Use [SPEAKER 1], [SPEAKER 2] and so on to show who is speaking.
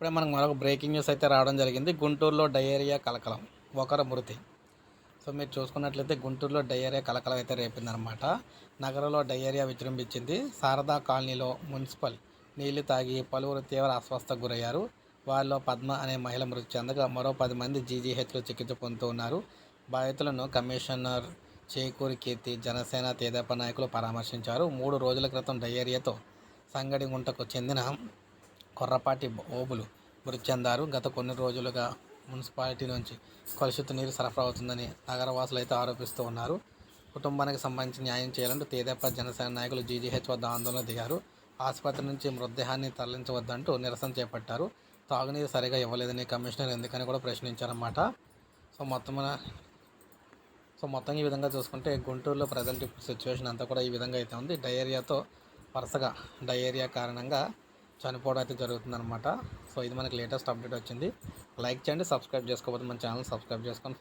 [SPEAKER 1] ఇప్పుడే మనకు మరొక బ్రేకింగ్ న్యూస్ అయితే రావడం జరిగింది. గుంటూరులో డయేరియా కలకలం ఒకరు మృతి. సో మీరు చూసుకున్నట్లయితే గుంటూరులో డయేరియా కలకలం అయితే రేపిందనమాట నగరంలో డయేరియా విజృంభించింది. శారదా కాలనీలో మున్సిపల్ నీళ్ళు తాగి పలువురు తీవ్ర అస్వస్థకు గురయ్యారు. వారిలో పద్మ అనే మహిళ మృతి చెందగా మరో పది మంది జీజీహెచ్లో చికిత్స పొందుతూ ఉన్నారు బాధితులను కమిషనర్ చేకూరి కీర్తి జనసేన తేదప నాయకులు పరామర్శించారు. మూడు రోజుల క్రితం డయేరియాతో సంగడి గుంటకు చెందిన కొర్రపాటి ఓబులు మృతి చెందారు. గత కొన్ని రోజులుగా మున్సిపాలిటీ నుంచి కలుషిత నీరు సరఫరా అవుతుందని నగరవాసులు అయితే ఆరోపిస్తూ ఉన్నారు. కుటుంబానికి సంబంధించి న్యాయం చేయాలంటూ తేదేపా జనసేన నాయకులు జీజీహెచ్ వద్ద ఆందోళన దిగారు. ఆసుపత్రి నుంచి మృతదేహాన్ని తరలించవద్దంటూ నిరసన చేపట్టారు. తాగునీరు సరిగా ఇవ్వలేదని కమిషనర్ ఎందుకని కూడా ప్రశ్నించారన్నమాట. సో మొత్తం సో మొత్తం ఈ విధంగా చూసుకుంటే గుంటూరులో ప్రజెంట్ సిచ్యువేషన్ అంతా కూడా ఈ విధంగా అయితే ఉంది. డయేరియాతో వరుసగా డయేరియా కారణంగా చనిపోవడం అయితే జరుగుతుందన్నమాట. సో ఇది మనకి లేటెస్ట్ అప్డేట్ వచ్చింది. లైక్ చేయండి సబ్స్క్రైబ్ చేసుకోకపోతే మన ఛానల్ సబ్స్క్రైబ్ చేసుకొని